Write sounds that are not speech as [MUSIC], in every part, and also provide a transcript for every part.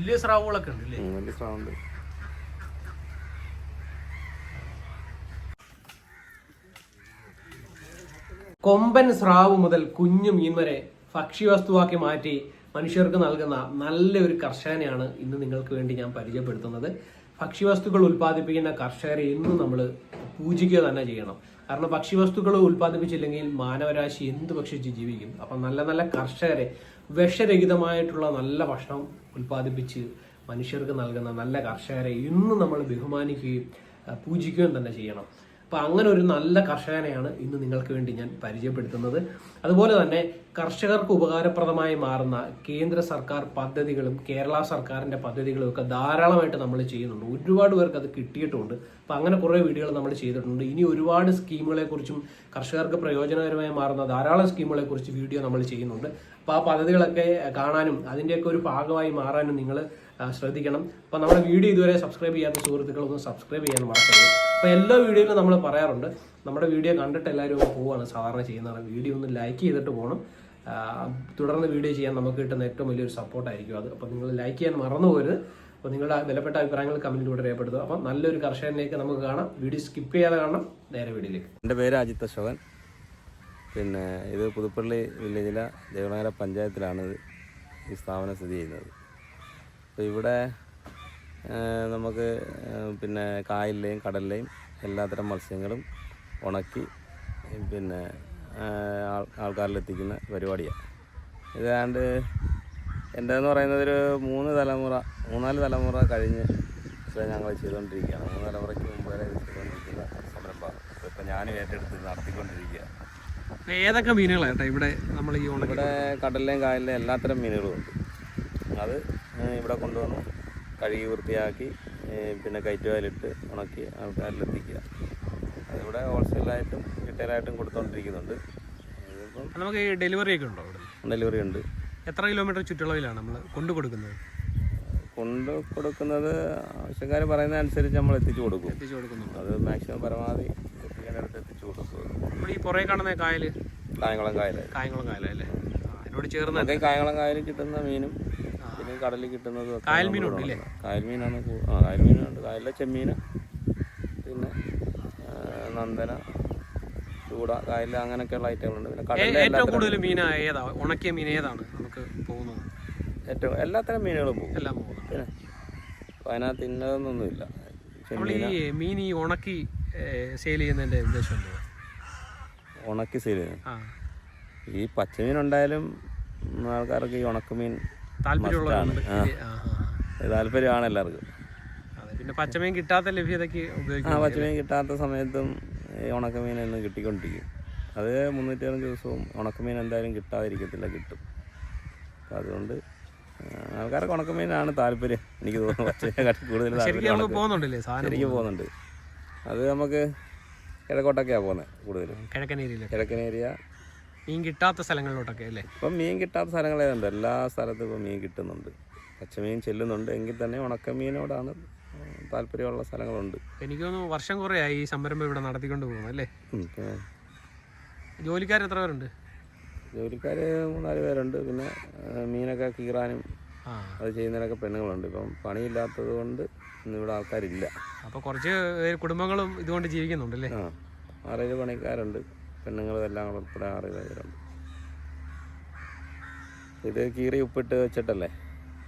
വലിയ സ്രാവുകളൊക്കെ ഉണ്ട് വലിയ സ്രാവുണ്ട്. കൊമ്പൻ സ്രാവ് മുതൽ കുഞ്ഞു മീൻ വരെ ഭക്ഷ്യവസ്തുവാക്കി മാറ്റി മനുഷ്യർക്ക് നൽകുന്ന നല്ലൊരു കർഷകനെയാണ് ഇന്ന് നിങ്ങൾക്ക് വേണ്ടി ഞാൻ പരിചയപ്പെടുത്തുന്നത്. ഭക്ഷ്യവസ്തുക്കൾ ഉൽപ്പാദിപ്പിക്കുന്ന കർഷകരെ ഇന്നും നമ്മൾ പൂജിക്കുക തന്നെ ചെയ്യണം. കാരണം ഭക്ഷ്യവസ്തുക്കൾ ഉൽപ്പാദിപ്പിച്ചില്ലെങ്കിൽ മാനവരാശി എന്ത് ഭക്ഷിച്ച് ജീവിക്കും? അപ്പം നല്ല നല്ല കർഷകരെ വിഷരഹിതമായിട്ടുള്ള നല്ല ഭക്ഷണം ഉൽപ്പാദിപ്പിച്ച് മനുഷ്യർക്ക് നൽകുന്ന നല്ല കർഷകരെ ഇന്ന് നമ്മൾ ബഹുമാനിക്കുകയും പൂജിക്കുകയും തന്നെ ചെയ്യണം. അപ്പൊ അങ്ങനെ ഒരു നല്ല കർഷകനെയാണ് ഇന്ന് നിങ്ങൾക്ക് വേണ്ടി ഞാൻ പരിചയപ്പെടുത്തുന്നത്. അതുപോലെ തന്നെ കർഷകർക്ക് ഉപകാരപ്രദമായി മാറുന്ന കേന്ദ്ര സർക്കാർ പദ്ധതികളും കേരള സർക്കാരിന്റെ പദ്ധതികളും ഒക്കെ ധാരാളമായിട്ട് നമ്മൾ ചെയ്യുന്നുണ്ട്. ഒരുപാട് പേർക്ക് അത് കിട്ടിയിട്ടുണ്ട്. അപ്പോൾ അങ്ങനെ കുറേ വീഡിയോകൾ നമ്മൾ ചെയ്തിട്ടുണ്ട്. ഇനി ഒരുപാട് സ്കീമുകളെ കുറിച്ചും കർഷകർക്ക് പ്രയോജനകരമായി മാറുന്ന ധാരാളം സ്കീമുകളെ കുറിച്ച് വീഡിയോ നമ്മൾ ചെയ്യുന്നുണ്ട്. അപ്പോൾ ആ പദ്ധതികളൊക്കെ കാണാനും അതിന്റെയൊക്കെ ഒരു ഭാഗമായി മാറാനും നിങ്ങൾ ശ്രദ്ധിക്കണം. അപ്പോൾ നമ്മുടെ വീഡിയോ ഇതുവരെ സബ്സ്ക്രൈബ് ചെയ്യാത്ത സുഹൃത്തുക്കളൊന്നും സബ്സ്ക്രൈബ് ചെയ്യാൻ മറക്കരുത്. അപ്പോൾ എല്ലാ വീഡിയോയിലും നമ്മൾ പറയാറുണ്ട്. നമ്മുടെ വീഡിയോ കണ്ടിട്ട് എല്ലാവരും പോവുകയാണ് സാധാരണ ചെയ്യുന്നത് വീഡിയോ ഒന്ന് ലൈക്ക് ചെയ്തിട്ട് പോകണം തുടർന്ന് വീഡിയോ ചെയ്യാൻ നമുക്ക് കിട്ടുന്ന ഏറ്റവും വലിയൊരു സപ്പോർട്ടായിരിക്കും അത്. അപ്പോൾ നിങ്ങൾ ലൈക്ക് ചെയ്യാൻ മറന്നു പോരുത്. അപ്പോൾ നിങ്ങളുടെ വിലപ്പെട്ട അഭിപ്രായങ്ങൾ കമന്റിലൂടെ രേഖപ്പെടുത്തുക. അപ്പോൾ നല്ലൊരു കർഷകനിലേക്ക് നമുക്ക് കാണാം. വീഡിയോ സ്കിപ്പ് ചെയ്യാതെ കാണാം. നേരെ വീഡിയോയിലേക്ക്. എന്റെ പേര് അജിത് അശോകൻ. പിന്നെ ഇത് പുതുപ്പള്ളി വില്ലേജിലെ ദേവനഗര പഞ്ചായത്തിലാണ് ഈ സ്ഥാപനം സ്ഥിതി ചെയ്യുന്നത്. അപ്പോൾ ഇവിടെ നമുക്ക് പിന്നെ കായലിലെയും കടലിലെയും എല്ലാത്തരം മത്സ്യങ്ങളും ഉണക്കി പിന്നെ ആൾക്കാരിലെത്തിക്കുന്ന പരിപാടിയാണ് ഇതാണ്ട് എന്റെന്ന് പറയുന്നത് ഒരു മൂന്ന് തലമുറ മൂന്നാൽ തലമുറ കഴിഞ്ഞ് ഇപ്പം ഞങ്ങൾ ചെയ്തുകൊണ്ടിരിക്കുകയാണ് മൂന്ന് തലമുറയ്ക്ക് മുമ്പ് വരെ ചെയ്തുകൊണ്ടിരിക്കുന്ന സംരംഭമാണ് ഇപ്പം ഞാനും ഏറ്റെടുത്ത് നടത്തിക്കൊണ്ടിരിക്കുക ഏതൊക്കെ മീനുകളാണ് കേട്ടോ ഇവിടെ നമ്മൾ ഈ ഇവിടെ കടലിലെയും കായലിലെയും എല്ലാത്തരം മീനുകളും ഉണ്ട് അത് ഇവിടെ കൊണ്ടുവന്ന്. കഴുകി വൃത്തിയാക്കി പിന്നെ കയറ്റുവാലിട്ട് ഉണക്കി ആൾക്കാരിലെത്തിക്കുക. അതിവിടെ ഹോൾസെയിലായിട്ടും റിട്ടെയിലായിട്ടും കൊടുത്തുകൊണ്ടിരിക്കുന്നുണ്ട് നമുക്ക് ഡെലിവറി ഒക്കെ ഉണ്ടോ ഡെലിവറി ഉണ്ട്. എത്ര കിലോമീറ്റർ ചുറ്റളവിലാണ് നമ്മൾ കൊണ്ടു കൊടുക്കുന്നത്? കൊണ്ട് കൊടുക്കുന്നത് ആവശ്യക്കാർ പറയുന്ന അനുസരിച്ച് നമ്മൾ എത്തിച്ചു കൊടുക്കും. എത്തിച്ചു കൊടുക്കുന്നു അത് മാക്സിമം പരമാവധി എത്തിക്കേണ്ടടുത്ത് എത്തിച്ചു കൊടുക്കും. നമ്മൾ ഈ പുറകെ കാണുന്ന കായൽ കായംകുളം കായൽ കായംകുളം കായലല്ലേ അല്ലേ? അതിനോട് ചേർന്ന് കായംകുളം കായലിൽ കിട്ടുന്ന മീനും ഈ കടലിൽ കിട്ടുന്നത് കായൽമീനാണ് കായൽ. കായൽ ആ കായൽമീനുണ്ട് കായലിലെ ചെമ്മീൻ പിന്നെ നന്ദന ചൂട കായലിൽ അങ്ങനെയൊക്കെയുള്ള ഐറ്റങ്ങളുണ്ട് പിന്നെ കടലിലെ ഏറ്റവും കൂടുതൽ മീൻ ഏതാ? ഉണക്കിയ മീൻ ഏതാണ് നമുക്ക് പോകുന്നത്? ഏറ്റവും എല്ലാത്തരം മീനുകളും പോകും. എല്ലാം പോകുന്നു പിന്നെ അപ്പോൾ അതിനകത്ത് ഇന്നതൊന്നുമില്ല ഈ മീൻ ഈ ഉണക്കി സെയിൽ ചെയ്യുന്നതിന്റെ ഉദ്ദേശം ഉണക്കി സെയിൽ ചെയ്യുന്നത്. ഈ പച്ചമീൻ ഉണ്ടായാലും ആൾക്കാർക്ക് ഈ ഉണക്കമീൻ താല്പര്യമുള്ളവരുണ്ട്. താല്പര്യമാണ് എല്ലാവർക്കും. പിന്നെ പച്ചമീൻ കിട്ടാത്ത ലഭ്യതയ്ക്ക് ആ പച്ചമീൻ കിട്ടാത്ത സമയത്തും ഉണക്കമീൻ എന്ന് കിട്ടിക്കൊണ്ടിരിക്കും. അത് മുന്നൂറ്റി അറുപത് ദിവസവും ഉണക്കമീൻ എന്തായാലും കിട്ടാതിരിക്കത്തില്ല കിട്ടും. അപ്പം അതുകൊണ്ട് ആൾക്കാർക്ക് ഉണക്കമീനാണ് താല്പര്യം. എനിക്ക് തോന്നുന്നു പച്ചമീനെക്കാട്ടി [LAUGHS] കൂടുതൽ ശരിക്കും താല്പര്യം പോകുന്നുണ്ടല്ലേ ശരിക്കും പോകുന്നുണ്ട്. അത് നമുക്ക് കിഴക്കോട്ടൊക്കെയാണ് പോകുന്നത് കൂടുതലും. കിഴക്കൻ ഏരിയ കിഴക്കൻ ഏരിയ മീൻ കിട്ടാത്ത സ്ഥലങ്ങളിലോട്ടൊക്കെ അല്ലേ? ഇപ്പം മീൻ കിട്ടാത്ത സ്ഥലങ്ങളേതുണ്ട്. എല്ലാ സ്ഥലത്തും ഇപ്പം മീൻ കിട്ടുന്നുണ്ട്. പച്ചമീൻ ചെല്ലുന്നുണ്ട്. എങ്കിൽ തന്നെ ഉണക്കമീനോടാണ് താല്പര്യമുള്ള സ്ഥലങ്ങളുണ്ട്. എനിക്ക് തോന്നുന്നു വർഷം കുറേയായി ഈ സംരംഭം ഇവിടെ നടത്തിക്കൊണ്ട് പോകുന്നത് അല്ലേ? ജോലിക്കാർ എത്ര പേരുണ്ട്? ജോലിക്കാർ മൂന്നാൽ പേരുണ്ട്. പിന്നെ മീനൊക്കെ കീറാനും അത് ചെയ്യുന്നതിനൊക്കെ പെണ്ണുങ്ങളുണ്ട്. ഇപ്പം പണിയില്ലാത്തത് കൊണ്ട് ഇന്ന് ഇവിടെ ആൾക്കാരില്ല. അപ്പോൾ കുറച്ച് കുടുംബങ്ങളും ഇതുകൊണ്ട് ജീവിക്കുന്നുണ്ടല്ലേ ആ. ആറേഴ് പണിക്കാരുണ്ട്. പെണ്ണുങ്ങളും എല്ലാം കൂടെ ഉൾപ്പെടെ ആറ് പേരുണ്ട് ഇത് കീറി ഉപ്പിട്ട് വെച്ചിട്ടല്ലേ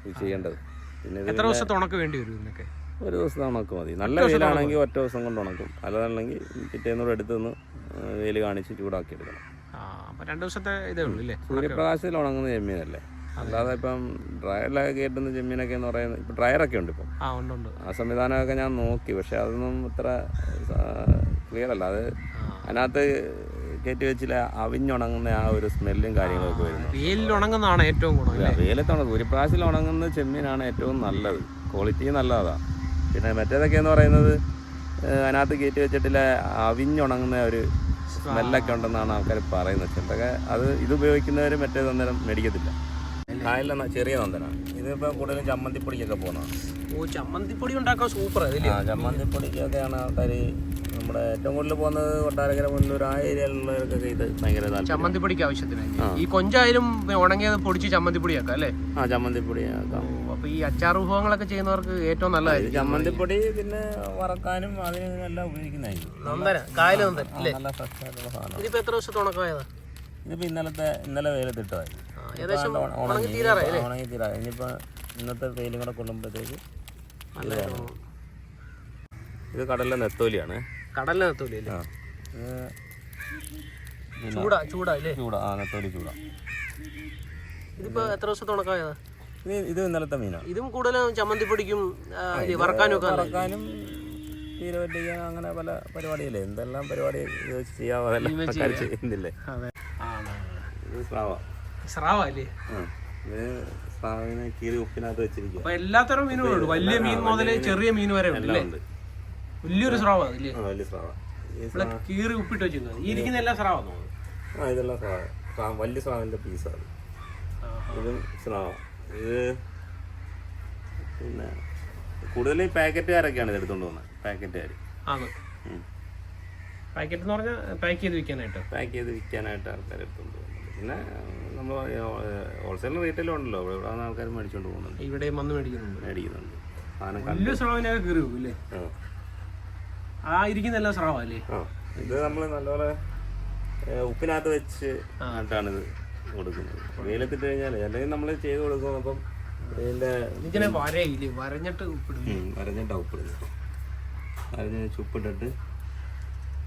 ഇത് ചെയ്യേണ്ടത്. പിന്നെ എത്ര ദിവസത്തെ ഉണക്ക് വേണ്ടി വരും ഇതിനൊക്കെ ഒരു ദിവസം ഉണക്ക് മതി. നല്ല വെയിലാണെങ്കിൽ ഒറ്റ ദിവസം കൊണ്ട് ഉണക്കും. അല്ലാതല്ലെങ്കിൽ പിറ്റേന്നൂടെ എടുത്തുനിന്ന് വെയിൽ കാണിച്ച് ചൂടാക്കി എടുക്കണം രണ്ട് ദിവസത്തെ ഇതേ ഉള്ളൂ അല്ലേ സൂര്യപ്രകാശത്തിൽ ഉണങ്ങുന്ന ചെമ്മീനല്ലേ? അല്ലാതെ ഇപ്പം ഡ്രയറിലൊക്കെ കയറ്റുന്ന ചെമ്മീനൊക്കെ എന്ന് പറയുന്നത് ഇപ്പം ഡ്രയറൊക്കെ ഉണ്ട് ഇപ്പം. ആ സംവിധാനമൊക്കെ ഞാൻ നോക്കി. പക്ഷെ അതൊന്നും ഇത്ര ക്ലിയർ അല്ല. അത് അതിനകത്ത് കയറ്റി വെച്ചില്ല അവിഞ്ഞുണങ്ങുന്ന ആ ഒരു സ്മെല്ലും കാര്യങ്ങളൊക്കെ വരുന്നു. വെയിലിൽ ഉണങ്ങുന്നതാണ് ഏറ്റവും കൂടുതൽ. അല്ലേ വെയിലത്താണ്. പ്രാവശ്യം ഉണങ്ങുന്ന ചെമ്മീനാണ് ഏറ്റവും നല്ലത്. ക്വാളിറ്റി നല്ലതാ. പിന്നെ മറ്റേതൊക്കെ എന്ന് പറയുന്നത് അതിനകത്ത് കയറ്റി വെച്ചിട്ടില്ല അവിഞ്ഞുണങ്ങുന്ന ഒരു സ്മെല്ലൊക്കെ ഉണ്ടെന്നാണ് ആൾക്കാർ പറയുന്നത്. ചിലതൊക്കെ അത് ഇത് ഉപയോഗിക്കുന്നവർ മറ്റേ അന്നേരം മേടിക്കത്തില്ല. കായലിലെ ചെറിയ നന്ദനാണ് ഇതിപ്പോൾ കൂടുതലും ചമ്മന്തിപ്പൊടിക്കൊക്കെ പോകുന്നതാണ്. ഓ ചമ്മന്തിപ്പൊടി ഉണ്ടാക്കാൻ സൂപ്പർ ആ ചമ്മന്തിപ്പൊടിക്കൊക്കെയാണ് ആൾക്കാർ നമ്മുടെ ഏറ്റവും കൂടുതൽ പോകുന്നത് കൊട്ടാരക്കര മുന്നൂർ ആ ഏരിയയിലുള്ളവർക്കൊക്കെ ഇത് ഭയങ്കര താല്പര്യം. ചമ്മന്തിപ്പൊടിക്ക് ആവശ്യത്തിന്. ഈ കൊഞ്ചായാലും ഉണങ്ങിയത് പൊടിച്ച് ചമ്മന്തിപ്പൊടിയാക്കാം അല്ലേ? ആ ചമ്മന്തിപ്പൊടി ആക്കാം അപ്പൊ ഈ അച്ചാർ വിഭവങ്ങളൊക്കെ ചെയ്യുന്നവർക്ക് ഏറ്റവും ഇത് നല്ലതായിരിക്കും ചമ്മന്തിപ്പൊടി പിന്നെ വറക്കാനും അതിന് എല്ലാം ഉപയോഗിക്കുന്നതായിരിക്കും. നന്ദന കായൽ നന്ദൻ ആ, അല്ലേ? നല്ല ഫ്രഷ് ആയിട്ടുള്ള സാധനം ഇതിപ്പോ എത്ര ദിവസത്തെ ഉണക്കമായതാ? ഇതിപ്പോ ഇന്നലത്തെ ഇന്നലെ വെയിലത്തിട്ടതായി. ആ, ഏകദേശം ഉണങ്ങി. തീരാറായി അല്ലേ? ഉണങ്ങി തീരാറായി. ഇനിയിപ്പോ ഇന്നത്തെ വെയിലും കൂടെ കൊള്ളുമ്പോഴത്തേക്ക് നല്ലതായിട്ട് ഉണങ്ങും. ഇത് കടലിലെ നെത്തോലിയാണ്. ചൂടാ ചൂടാ അല്ലേ ചൂടാ ആ നെത്തോലി ചൂട. ഇതിപ്പോ എത്ര ദിവസത്തെ ഇത് ഇന്നലത്തെ മീനാണ് ഇതും കൂടുതലും ചമ്മന്തി പൊടിക്കും വറക്കാനും ഒക്കെ വറക്കാനും തീരെ അങ്ങനെ പല പരിപാടിയില്ലേ? എന്തെല്ലാം പരിപാടി ചെയ്യാവോ ചെയ്യുന്നില്ലേ? സ്രാവ. അല്ലേ? സ്രാവിനെ കീറി ഉപ്പിനകത്ത് വെച്ചിരിക്കും എല്ലാത്തരം മീനുകളുണ്ട്. വലിയ മീൻ മുതൽ ചെറിയ മീൻ വരെ ഉണ്ട്. വലിയൊരു സ്രാവാ അല്ലേ? ആ വലിയ സ്രാവ. ഈ ഇവിടെ കീറി ഉപ്പിട്ട് വെച്ചിരുന്നത്. ഈ ഇരിക്കുന്ന എല്ലാ ആ ഇതെല്ലാം സ്രാവ സ്രാ- വലിയ സ്രാവിന്റെ പീസാണ്. ഇതും സ്രാവ. ഇത് പിന്നെ കൂടുതലും ഈ പാക്കറ്റുകാരൊക്കെയാണ് ഇത് എടുത്തുകൊണ്ട് പോകുന്നത് പാക്കറ്റുകാർ ആണ് പാക്കറ്റ് എന്ന് പറഞ്ഞാൽ പാക്ക് ചെയ്ത് വിൽക്കാനായിട്ട്. പാക്ക് ചെയ്ത് വിൽക്കാനായിട്ട് ആൾക്കാർ എടുത്തുകൊണ്ട് പോകുന്നുണ്ട്. പിന്നെ നമ്മൾ ഹോൾസെയിൽ റീറ്റെയിലും ഉണ്ടല്ലോ. ഇവിടെ ഇവിടെ ആൾക്കാർ മേടിച്ചുകൊണ്ട് പോകുന്നുണ്ട്. ഇവിടെയും വന്ന് മേടിക്കുന്നുണ്ട്. മേടിക്കുന്നുണ്ട്. സാധനം കണ്ട്. വലിയ സ്രാവിനൊക്കെ കീറി വെക്കും അല്ലേ? ആ. ആ ഇരിക്കുന്ന എല്ലാ സ്രാവാ ഇത് നമ്മൾ നല്ലപോലെ ഉപ്പിനകത്ത് വെച്ച് ആട്ടാണ് ഇത് കൊടുക്കുന്നത്. വെയിലത്തിട്ട് കഴിഞ്ഞാൽ അല്ലെങ്കിൽ നമ്മൾ ചെയ്ത് കൊടുക്കും അപ്പം ഇതിന്റെ വരയില്ലേ? വരഞ്ഞിട്ട് ഉപ്പിടും. വരഞ്ഞിട്ടാ ഉപ്പിടുന്നത്. വരഞ്ഞ് വെച്ച് ഉപ്പിട്ടിട്ട്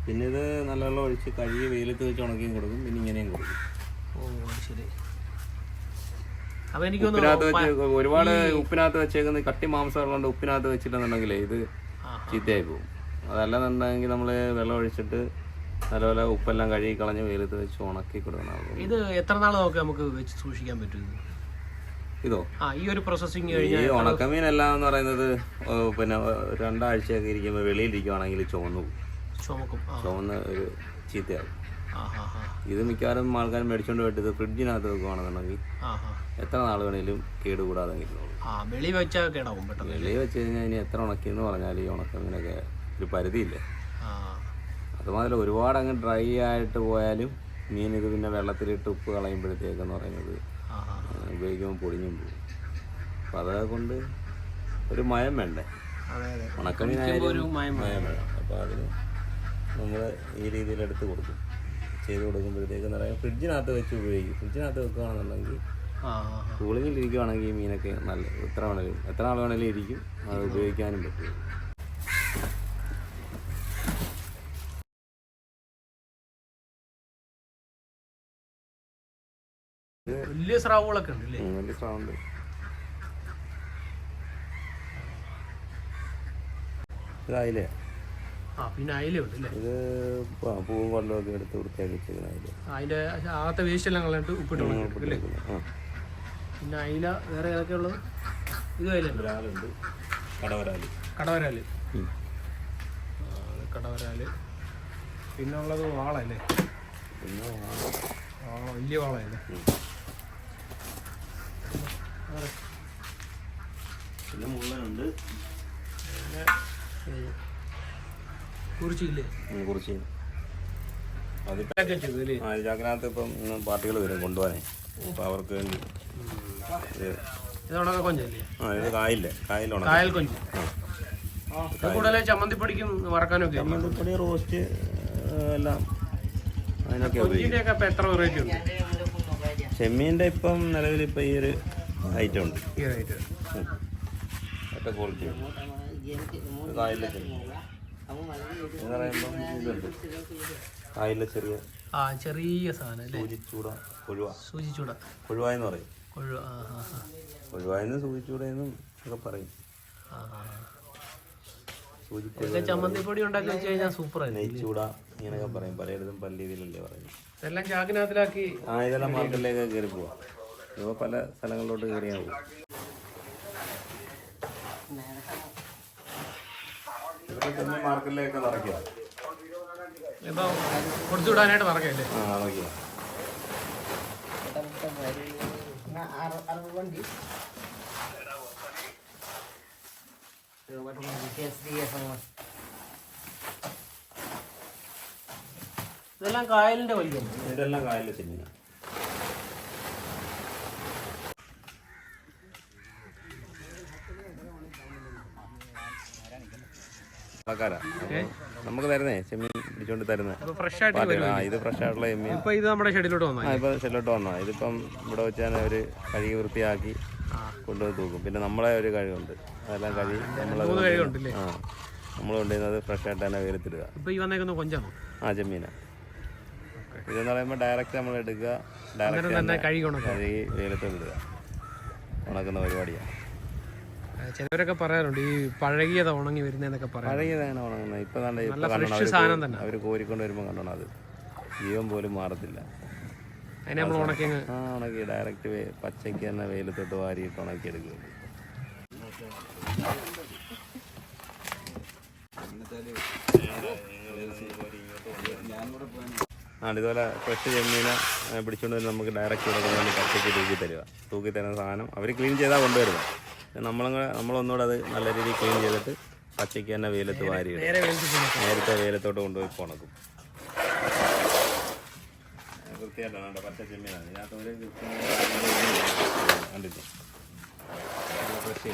പിന്നെ ഇത് നല്ലവണ്ണം ഒഴിച്ച് കഴുകി വെയിലത്ത് വെച്ച് ഉണക്കിയും കൊടുക്കും. പിന്നെ ഇങ്ങനെയും കൊടുക്കും. ഓ ശരി. ഉപ്പിനകത്ത് വെച്ച് ഒരുപാട് ഉപ്പിനകത്ത് വെച്ചേക്കുന്ന കട്ടി മാംസം ഉള്ളതുകൊണ്ട് ഉപ്പിനകത്ത് വെച്ചിട്ടുണ്ടെങ്കിൽ ഇത് ചീത്തയായി പോകും. അതല്ലെന്നുണ്ടെങ്കിൽ നമ്മൾ വെള്ളം ഒഴിച്ചിട്ട് നല്ലപോലെ ഉപ്പെല്ലാം കഴുകി കളഞ്ഞ് വെയിലത്ത് വെച്ച് ഉണക്കി കൊടുക്കണം. ഇത് എത്ര നാൾ നോക്കി നമുക്ക് വെച്ച് സൂക്ഷിക്കാൻ പറ്റും ഇത്? ആ ഈ ഒരു പ്രോസസ്സിങ് ഈ ഉണക്കമീൻ എല്ലാം എന്ന് പറയുന്നത് പിന്നെ രണ്ടാഴ്ചയൊക്കെ ഇരിക്കുമ്പോൾ വെളിയിലിരിക്കുവാണെങ്കിൽ ചുവന്നു പോകും. ചുമക്കും. ചുവന്ന് ഒരു ചീത്തയാകും ഇത് മിക്കവാറും ആൾക്കാർ മേടിച്ചോണ്ട് പോയിട്ട് ഫ്രിഡ്ജിനകത്ത് വെക്കുവാണെന്നുണ്ടെങ്കിൽ എത്ര നാൾ വേണേലും കേടുകൂടാതെ ആ വെളി വെച്ചാൽ കേടാവും വെളിയിൽ വെച്ച് കഴിഞ്ഞാൽ ഇനി എത്ര ഉണക്കിയെന്ന് പറഞ്ഞാൽ ഈ ഉണക്കമീനൊക്കെ ഒരു പരിധിയില്ലേ? അതുമാതിരി ഒരുപാട് അങ്ങ് ഡ്രൈ ആയിട്ട് പോയാലും മീൻ ഇത് പിന്നെ വെള്ളത്തിലിട്ട് ഉപ്പ് കളയുമ്പോഴത്തേക്കെന്ന് പറയുന്നത് ഉപയോഗിക്കുമ്പോൾ പൊടിഞ്ഞും പോകും. അപ്പം അതുകൊണ്ട് ഒരു മയം വേണ്ടേ? അതെ അതെ. ഉണക്കമീനായാലും മയം വേണം. അപ്പോൾ അതിന് നമ്മൾ ഈ രീതിയിൽ എടുത്ത് കൊടുക്കും. ചെയ്ത് കൊടുക്കുമ്പോഴത്തേക്ക് എന്ന് പറയാം ഫ്രിഡ്ജിനകത്ത് വെച്ച് ഉപയോഗിക്കും. ഫ്രിഡ്ജിനകത്ത് വെക്കുകയാണെന്നുണ്ടെങ്കിൽ. കൂളിങ്ങിൽ ഇരിക്കുവാണെങ്കിൽ ഈ മീനൊക്കെ നല്ല എത്ര വേണേലും എത്ര നാൾ വേണേലും ഇരിക്കും. അത് ഉപയോഗിക്കാനും പറ്റും. വലിയ സ്രാവുകളൊക്കെ ഉണ്ട് അല്ലേ വലിയ ഇത് ആ പിന്നെ അയിലുണ്ട് അല്ലേ ഇത് പ- പൂവും വെള്ളവും എടുത്ത് വൃത്തിയാക്കി വെച്ചിരിക്കുന്ന അയില അതിന്റെ അകത്തെ വേസ്റ്റ് കളഞ്ഞിട്ട് ഉപ്പിട്ട് ഉണക്കി അല്ലേ പിന്നെ അയില വേറെ ഏതൊക്കെ ഉള്ളത്? ഇത് അയിലുണ്ട് ഒരാളുണ്ട്. കടവരാൽ. കടവരാൽ. ഉം. ആ, അത് കടവരാൽ. പിന്നെ ഉള്ളത് വാള അല്ലേ? പിന്നെ വാള. വലിയ വാളയല്ലേ പിന്നെ മുള്ളനുണ്ട് കുറിച്ചില്ലേ? ഇപ്പം ഇന്ന് പാർട്ടികൾ വരും കൊണ്ടുപോകാനേ. അപ്പോൾ അവർക്ക് വേണ്ടി. ആ ഇത് കായില്ലേ കായലുണ കായൽ കൊഞ്ച്. ചമ്മന്തിപ്പൊടിക്കും വറക്കാനൊക്കെ ഒക്കെ പൊടി റോസ്റ്റ് എല്ലാം അതിനൊക്കെ ഉപയോഗിക്കും ചെമ്മീന്റെ ഇപ്പം നിലവിൽ ഇപ്പം ഈ ഒരു ഐറ്റം ഉണ്ട് ഈ. ഒക്കെ ക്വാളിറ്റി. എന്ന് ചെറിയ ആ ചെറിയ സാധനം അല്ലേ? സൂചിച്ചൂട കൊഴുവ. സൂചിച്ചൂട. കൊഴുവ എന്ന് പറയും. കൊഴു ആ ആ ആ. കൊഴുവായെന്നും സൂചിച്ചൂടയെന്നും ഒക്കെ പറയും. ചമ്മന്തിപ്പൊടി ഉണ്ടാക്കി വെച്ച് കഴിഞ്ഞാൽ സൂപ്പർ നെയ്ച്ചൂട ഇങ്ങനെയൊക്കെ പറയും. പലയിടത്തും പല രീതിയിലല്ലേ പറയും. ഇതെല്ലാം ചാക്കിനകത്തിലാക്കി ആ ഇതെല്ലാം മാർക്കറ്റിലേക്ക് കയറി പോവാം. ഇവ പല സ്ഥലങ്ങളിലോട്ട് കയറിയാവും. പോകും ഇതൊക്കെ പിന്നെ മാർക്കറ്റിലേക്ക് നിറയ്ക്കുക ഇപ്പൊ കൊടുത്തു വിടാനായിട്ട് നടക്കല്ലേ? ആ നിറയ്ക്കുക ഇതെല്ലാം കായലിന്റെ വലിയ ഇതെല്ലാം കായലിലെ ചെമ്മീനാണ് നമുക്ക് തരുന്നേ ചെമ്മീൻ പിടിച്ചോണ്ട് തരുന്നത് ഇത് ഫ്രഷ് ആയിട്ടുള്ള ചെമ്മീൻ. ഇപ്പൊ ഇത് നമ്മുടെ ഷെഡിലോട്ട് ആ വന്നാൽ ഇപ്പൊ ഷെല്ലോട്ട് വന്നാ? ഇതിപ്പം ഇവിടെ വെച്ചാൽ അവർ കഴുകി വൃത്തിയാക്കി. കൊണ്ടുപോയി തൂക്കും. പിന്നെ നമ്മളെ ഒരു കഴിവുണ്ട്. അതെല്ലാം കഴി നമ്മളെ ആ നമ്മൾ കൊണ്ടുവരുന്നത് ഫ്രഷ് ആയിട്ട് തന്നെ വെയിലത്തിടുക. ഇപ്പൊ ഈ വന്നേക്കുന്ന കൊഞ്ചാണോ? ആ ചെമ്മീന. ഇതെന്ന് പറയുമ്പോൾ ഡയറക്റ്റ് നമ്മൾ എടുക്കുക. ഡയറക്റ്റ് കഴുകി കഴുകി വെയിലത്തോട് ഇടുക. ഉണക്കുന്ന പരിപാടിയാണ് ചിലവരൊക്കെ പറയാറുണ്ട് ഈ പഴകിയത് ഉണങ്ങി വരുന്നതെന്നൊക്കെ പറയാം പഴകിയത് അങ്ങനെ ഉണങ്ങുന്നത്. ഇപ്പൊ നല്ല ഫ്രഷ് സാധനം തന്നെ. അവർ കോരിക്കൊണ്ട് വരുമ്പോൾ കണ്ടോണം അത് ജീവൻ പോലും മാറത്തില്ല. അതിനെ നമ്മൾ ഉണക്കി ആ ഉണക്കി ഡയറക്റ്റ് പച്ചയ്ക്ക് തന്നെ വെയിലത്തോട്ട് വാരിയിട്ട് ഉണക്കി എടുക്കുക ആ ഇതുപോലെ ഫ്രഷ് ചെമ്മീനെ പിടിച്ചുകൊണ്ട് നമുക്ക് ഡയറക്റ്റ് ഇവിടെ കൊണ്ടുവന്ന് പച്ചയ്ക്ക് തൂക്കി തരിക. തൂക്കി തരുന്ന സാധനം അവർ ക്ലീൻ ചെയ്താൽ കൊണ്ടുവരുന്നത്. നമ്മളും കൂടെ നമ്മളൊന്നുകൂടെ അത് നല്ല രീതിയിൽ ക്ലീൻ ചെയ്തിട്ട് പച്ചയ്ക്ക് തന്നെ വെയിലത്ത് വാരി നേരെ നേരത്തെ വെയിലത്തോട്ട് കൊണ്ടുപോയി പോണക്കും. വൃത്തിയായിട്ടാണ് കേട്ടോ പച്ച ചെമ്മീനാണ്. ഇതിനകത്ത് ഒരു കണ്ടില്ലേ? നല്ല fresh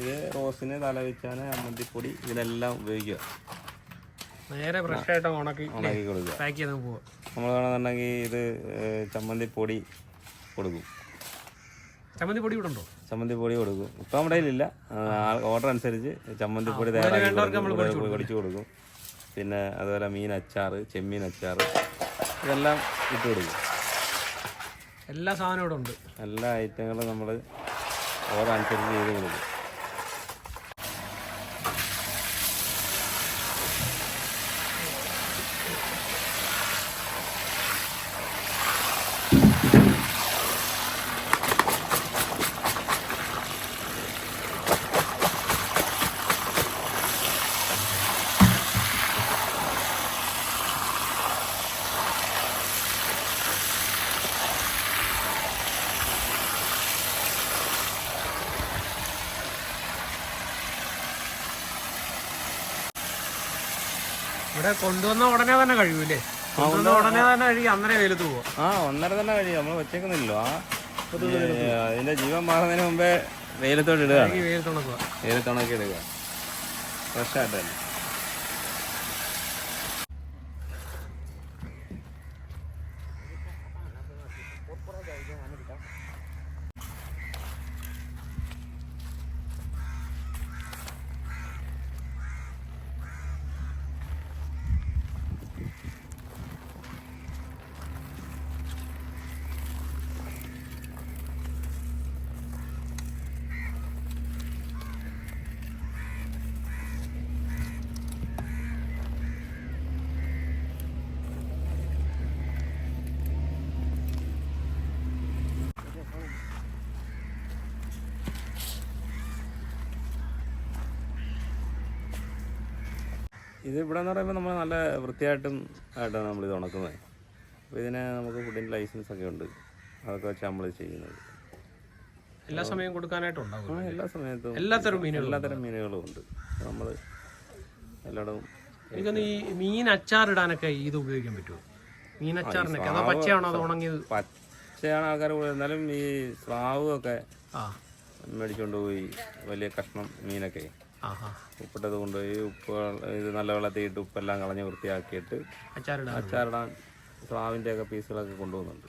ഇത് റോസിന് തല വെച്ചാണ് അമ്മന്തിപ്പൊടി ഇതിനെല്ലാം ഉപയോഗിക്കുക. നേരെ ഫ്രഷ് ആയിട്ട് ഉണക്കി ഉണക്കി കൊടുക്കുക. നമ്മൾ കാണുന്നുണ്ടെങ്കിൽ ഇത് ചമ്മന്തിപ്പൊടി കൊടുക്കും. ചമ്മന്തി പൊടി ഇവിടെ ഉണ്ടോ? ചമ്മന്തി പൊടി കൊടുക്കും. ഇപ്പം നമ്മുടെ കയ്യിലില്ല. ഓർഡർ അനുസരിച്ച് ചമ്മന്തി പൊടി തയ്യാറാക്കി പൊടിച്ചു കൊടുക്കും. പിന്നെ അതുപോലെ മീൻ അച്ചാർ ചെമ്മീൻ അച്ചാർ ഇതെല്ലാം ഇട്ട് കൊടുക്കും. എല്ലാ സാധനവും ഇവിടെ ഉണ്ട്. എല്ലാ ഐറ്റങ്ങളും നമ്മൾ ഓർഡർ അനുസരിച്ച് ചെയ്ത് കൊടുക്കും. ഇവിടെ കൊണ്ടുവന്ന ഉടനെ തന്നെ കഴിയൂലേ? കൊണ്ടുവന്ന ഉടനെ തന്നെ കഴുകി അന്നേരം വെയിലത്ത് പോവാം. ആ ഒന്നര തന്നെ കഴിയും. നമ്മൾ വെച്ചേക്കുന്നില്ലോ ആ അതിന്റെ ജീവൻ മാറുന്നതിന് മുമ്പേ വെയിലത്തോട്ട് ഇടുക. വെയിലത്തുണക്കുക വെയിലത്തുണക്കി ഇടുക. ഫ്രഷ് ആയിട്ട് തന്നെ. ഇത് ഇവിടെ എന്ന് പറയുമ്പോൾ നമ്മൾ നല്ല വൃത്തിയായിട്ടും ആയിട്ടാണ് നമ്മൾ ഇത് ഉണക്കുന്നത്. അപ്പോൾ ഇതിന് നമുക്ക് ഫുഡിന്റെ ലൈസൻസ് ഒക്കെ ഉണ്ട്. അതൊക്കെ വെച്ചാൽ നമ്മൾ ചെയ്യുന്നത്. എല്ലാ സമയവും കൊടുക്കാനായിട്ടുണ്ടാവും എല്ലാ സമയത്തും. എല്ലാത്തരം മീനുകളും എല്ലാത്തരം മീനുകളും ഉണ്ട്. നമ്മൾ എല്ലായിടവും എനിക്കൊന്ന് ഈ മീൻ അച്ചാറിടാനൊക്കെ ഇത് ഉപയോഗിക്കാൻ പറ്റുമോ? മീൻ അച്ചാറിനൊക്കെ. അതോ പച്ചയാണോ അത് ഉണങ്ങിയത്? പച്ചയാണ് ആൾക്കാർ എന്നാലും ഈ സ്രാവ് ഒക്കെ ആ. മേടിച്ചുകൊണ്ട് പോയി വലിയ കഷ്ണം മീനൊക്കെ. ഉപ്പിട്ടത് കൊണ്ടുപോയി ഉപ്പ് ഇത് നല്ല വെള്ളത്തിൽ ഇട്ട് ഉപ്പെല്ലാം കളഞ്ഞ് വൃത്തിയാക്കിയിട്ട് അച്ചാറിടാൻ സ്രാവിന്റെ ഒക്കെ പീസുകളൊക്കെ കൊണ്ടുപോകുന്നുണ്ട്.